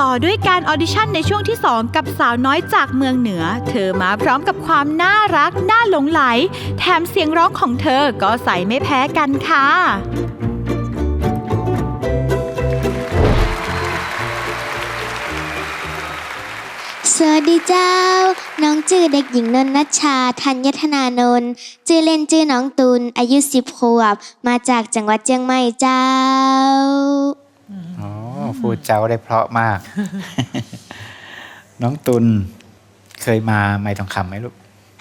ต่อด้วยการออดิชั่นในช่วงที่ 2 กับสาวน้อยจากเมืองเหนือ เธอมาพร้อมกับความน่ารัก น่าหลงไหล แถมเสียงร้องของเธอก็ใสไม่แพ้กันค่ะสวัสดีเจ้า น้องจื่อเด็กหญิงนนท์นัชชา ธัญธนานนท์จื่อเล่นจื่อน้องตุลอายุสิบขวบ มาจากจังหวัดเชียงใหม่เจ้าอ๋อ พูดเจ้าได้เพราะมาก น้องตุลเคยมาไม่ทองคำไหมลูก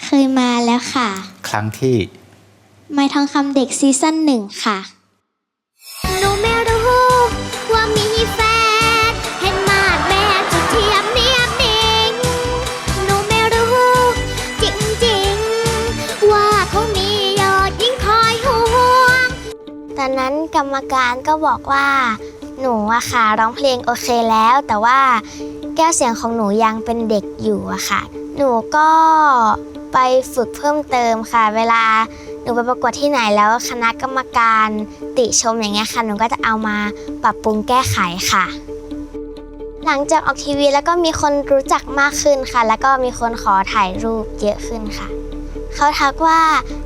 เคยมาแล้วค่ะ ครั้งที่ ไม้ทองคำเด็กซีซั่นหนึ่งค่ะหนูไม่รู้ว่ามีแฟนเห็นมาดแม่จะเทียมเนียบนิ่งหนูไม่รู้จริงๆ ว่าเขามียอดยิ่งคอยห่วง ตอนนั้นกรรมการก็บอกว่า หนูอะค่ะร้องเพลงโอเคแล้ว แต่ว่าแก้วเสียงของหนูยังเป็นเด็กอยู่อะค่ะ หนูก็ไปฝึกเพิ่มเติมค่ะ เวลาหนูไปประกวดที่ไหนแล้วคณะกรรมการติชมอย่างเงี้ยค่ะ หนูก็จะเอามาปรับปรุงแก้ไขค่ะ หลังจากออกทีวีแล้วก็มีคนรู้จักมากขึ้นค่ะ แล้วก็มีคนขอถ่ายรูปเยอะขึ้นค่ะ เขาทักว่า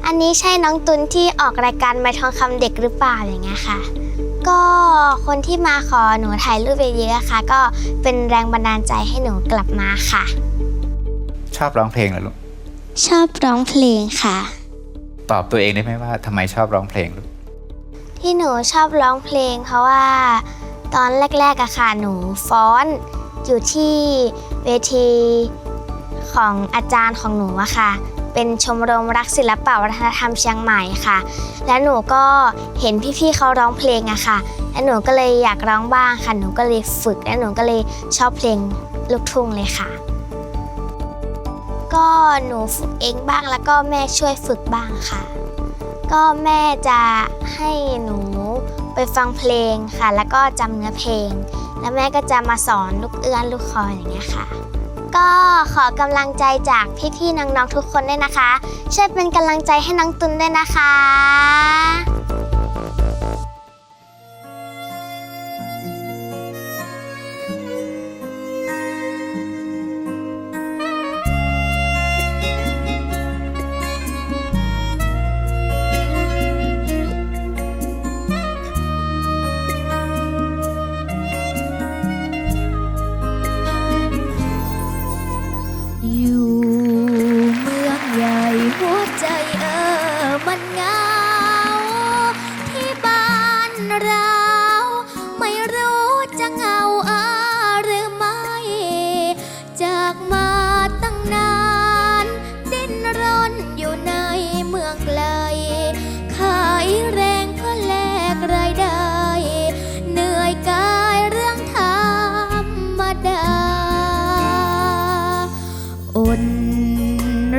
อันนี้ใช่น้องตุนที่ออกรายการใบทองคำเด็กหรือเปล่าอย่างเงี้ยค่ะ ก็คนที่มาขอหนูถ่ายรูปเยอะๆค่ะ ก็เป็นแรงบันดาลใจให้หนูกลับมาค่ะ ชอบร้องเพลงเหรอลูกชอบร้องเพลงค่ะ ตอบตัวเองได้ไหมว่าทำไมชอบร้องเพลงลูกที่หนูชอบร้องเพลง เพราะว่า ตอนแรกๆอะค่ะหนูฟ้อนอยู่ที่เวทีของอาจารย์ของหนูอะค่ะ เป็นชมรมรักศิลปะวัฒนธรรมเชียงใหม่ค่ะ และหนูก็เห็นพี่ๆเขาร้องเพลงอะค่ะ และหนูก็เลยอยากร้องบ้างค่ะ หนูก็เลยฝึก และหนูก็เลยชอบเพลงลูกทุ่งเลยค่ะ ก็หนูฝึกเองบ้างแล้วก็แม่ช่วยฝึกบ้างค่ะ ก็แม่จะให้หนูไปฟังเพลงค่ะ แล้วก็จำเนื้อเพลง แล้วแม่ก็จะมาสอนลูกเอื้อนลูกคออย่างเงี้ยค่ะ ก็ขอกำลังใจจากพี่ๆน้องๆทุกคนด้วยนะคะ ช่วยเป็นกำลังใจให้น้องตุนด้วยนะคะ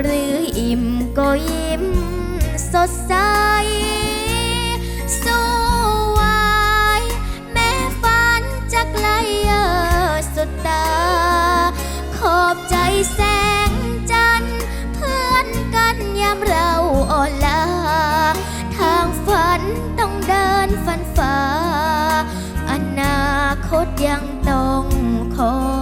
หรืออิ่มก็ยิ้มสดใสสู้ไหวแม้ฝันจะไกลเออสุดตา ขอบใจแสงจันทร์เพื่อนกันยามเราอ่อนลา ทางฝันต้องเดินฝันฝ่าอนาคตยังต้องคอย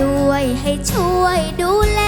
ด้วยให้ช่วยดูแล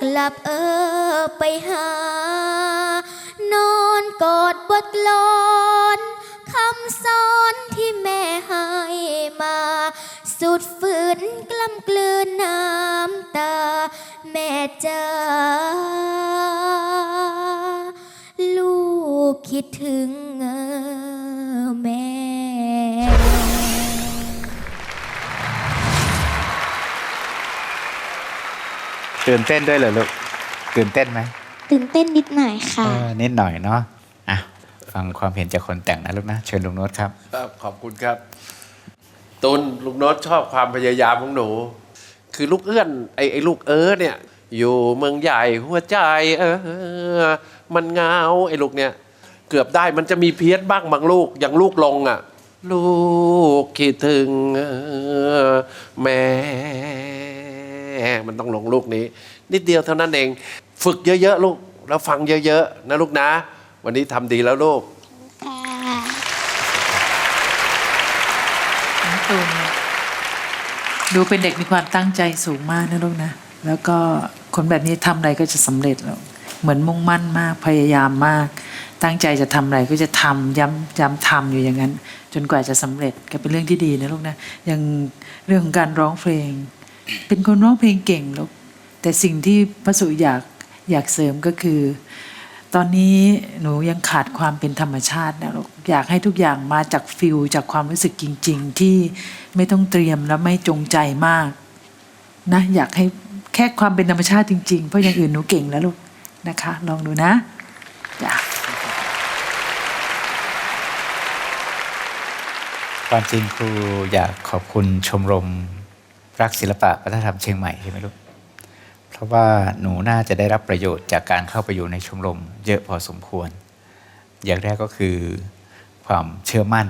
กลับเออไปหา นอนกอดบทลอนคำสอนที่แม่ให้มา สุดฝืนกล้ำกลืนน้ำตา แม่จ้าลูกคิดถึงเออ ตื่นเต้นด้วยเหรอลูกตื่นเต้นไหมตื่นเต้นนิดหน่อยค่ะเออนิดหน่อยเนาะอะฟังความเห็นจากคนแต่งนะลูกนะเชิญลุงโน้ตครับครับขอบคุณครับตุนลุงโน้ตชอบความพยายามของหนู คือลูกเอื้อนไอ้ไอ้ลูกเออเนี่ย อยู่เมืองใหญ่หัวใจเออมันเงาไอ้ลูกเนี่ย เกือบได้มันจะมีเพี้ยนบ้างบางลูกอย่างลูกลงอะ ลูกคิดถึงเออแม่ มันต้องลงลูกนี้ นิดเดียวเท่านั้นเอง ฝึกเยอะๆลูก แล้วฟังเยอะๆนะลูกนะ วันนี้ทำดีแล้วลูกน้องตูนดูเป็นเด็กมีความตั้งใจสูงมากนะลูกนะ แล้วก็คนแบบนี้ทำอะไรก็จะสำเร็จแล้วเหมือนมุ่งมั่นมากพยายามมาก ตั้งใจจะทำอะไรก็จะทำย้ำย้ำทำอยู่อย่างนั้น จนกว่าจะสำเร็จก็เป็นเรื่องที่ดีนะลูกนะย่างเรื่องของการร้องเพลง เป็นคนร้องเพลงเก่งลูกแต่สิ่งที่พระสุอยากอยากเสริมก็คือ ตอนนี้หนูยังขาดความเป็นธรรมชาตินะลูกอยากให้ทุกอย่างมาจากฟิลจากความรู้สึกจริง ๆ ที่ไม่ต้องเตรียมและไม่จงใจมาก นะ อยากให้แค่ความเป็นธรรมชาติจริง ๆ เพราะอย่างอื่นหนูเก่งแล้วลูกนะคะ ลองดูนะจ้ะความจริงครูอยากขอบคุณชมรม รักศิลปะวัฒนธรรมเชียงใหม่ใช่ไหมลูกเพราะว่าหนูน่าจะได้รับประโยชน์จากการเข้าไปอยู่ในชมรม เยอะพอสมควร อย่างแรกก็คือความเชื่อมั่น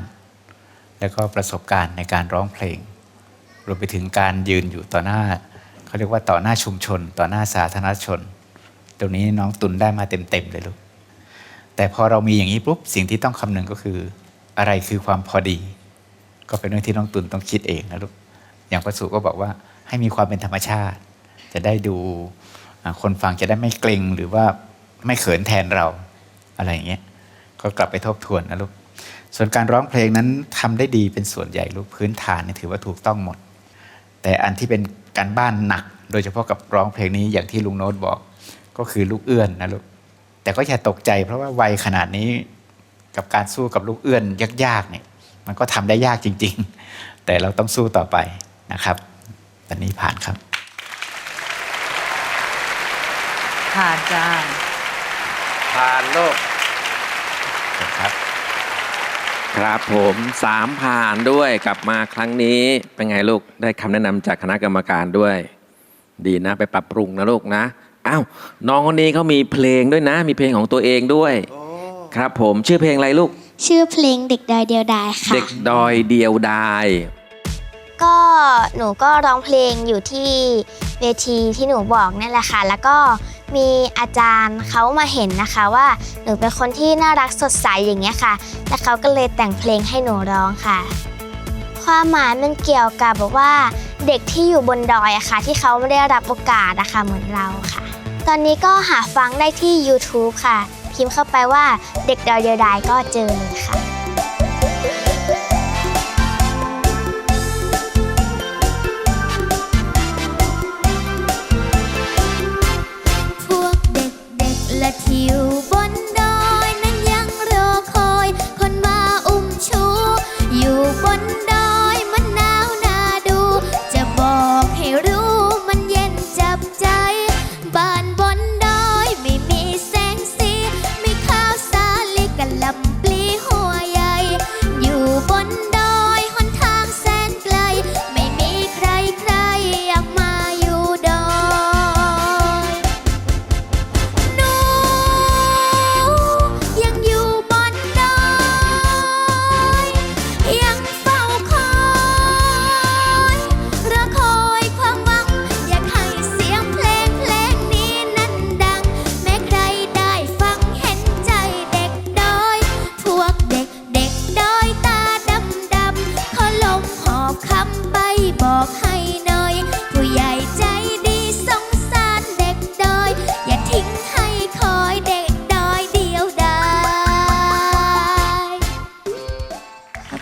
แล้วก็ประสบการณ์ในการร้องเพลง รวมไปถึงการยืนอยู่ต่อหน้าเขาเรียกว่าต่อหน้าชุมชน ต่อหน้าสาธารณชน ตรงนี้น้องตุนได้มาเต็มๆเลยลูกแต่พอเรามีอย่างนี้ปุ๊บสิ่งที่ต้องคำนึงก็คือ อะไรคือความพอดี ก็เป็นเรื่องที่น้องตุนต้องคิดเองนะลูก อย่างพระสุก็บอกว่าให้มีความเป็นธรรมชาติ จะได้ดูคนฟังจะได้ไม่เกรงหรือว่าไม่เขินแทนเราอะไรอย่างเงี้ยก็กลับไปทบทวนนะลูกส่วนการร้องเพลงนั้นทำได้ดีเป็นส่วนใหญ่ลูกพื้นฐานนี่ถือว่าถูกต้องหมด แต่อันที่เป็นการบ้านหนัก โดยเฉพาะกับร้องเพลงนี้อย่างที่ลุงโน้ตบอกก็คือลูกเอื้อนนะลูกแต่ก็อย่าตกใจ เพราะว่าวัยขนาดนี้กับการสู้กับลูกเอื้อนยากๆเนี่ยมันก็ทำได้ยากจริง ๆ แต่เราต้องสู้ต่อไป นะครับวันนี้ผ่านครับ ผ่านจ้าผ่านโลกครับ ครับผมสามผ่านด้วยกลับมาครั้งนี้เป็นไงลูกได้คำแนะนำจากคณะกรรมการด้วย ดีนะ ไปปรับปรุงนะลูกนะอ้าวน้องคนนี้เขามีเพลงด้วยนะ มีเพลงของตัวเองด้วย ครับผมชื่อเพลงอะไรลูก ชื่อเพลงเด็กดอยเดียวดายค่ะ เด็กดอยเดียวดาย ก็หนูก็ร้องเพลงอยู่ที่เวทีที่หนูบอกนี่แหละค่ะ แล้วก็มีอาจารย์เขามาเห็นนะคะว่าหนูเป็นคนที่น่ารักสดใสอย่างเงี้ยค่ะ แล้วเขาก็เลยแต่งเพลงให้หนูร้องค่ะ ความหมายมันเกี่ยวกับแบบว่าเด็กที่อยู่บนดอยอะค่ะ ที่เขาไม่ได้รับโอกาสอะค่ะเหมือนเราค่ะ ตอนนี้ก็หาฟังได้ที่ YouTube ค่ะ พิมพ์เข้าไปว่าเด็กดอยเดียวดายก็เจอเลย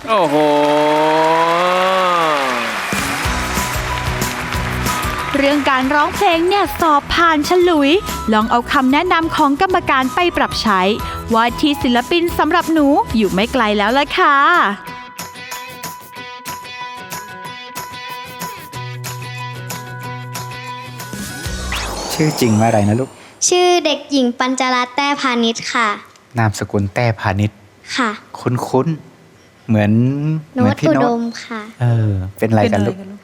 โอ้โห เรื่องการร้องเพลงเนี่ยสอบผ่านฉลุย ลองเอาคำแนะนำของกรรมการไปปรับใช้ ว่าที่ศิลปินสำหรับหนูอยู่ไม่ไกลแล้วล่ะค่ะชื่อจริงว่าอะไรนะลูก ชื่อเด็กหญิงปัญจรัตน์แต้พาณิชย์ค่ะ นามสกุลแต้พาณิชย์ค่ะ คุ้นๆ เหมือนโน้เหมือตนพี่อุโน้ดตมค่ะ เออ เป็นอะไรเป็นกันอะไรลูกกันลูก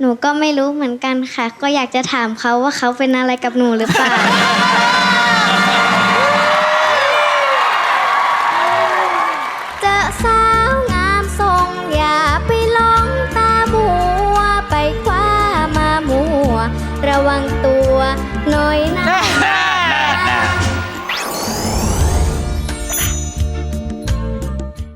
หนูก็ไม่รู้เหมือนกันค่ะ ก็อยากจะถามเขาว่าเขาเป็นอะไรกับหนูหรือเปล่า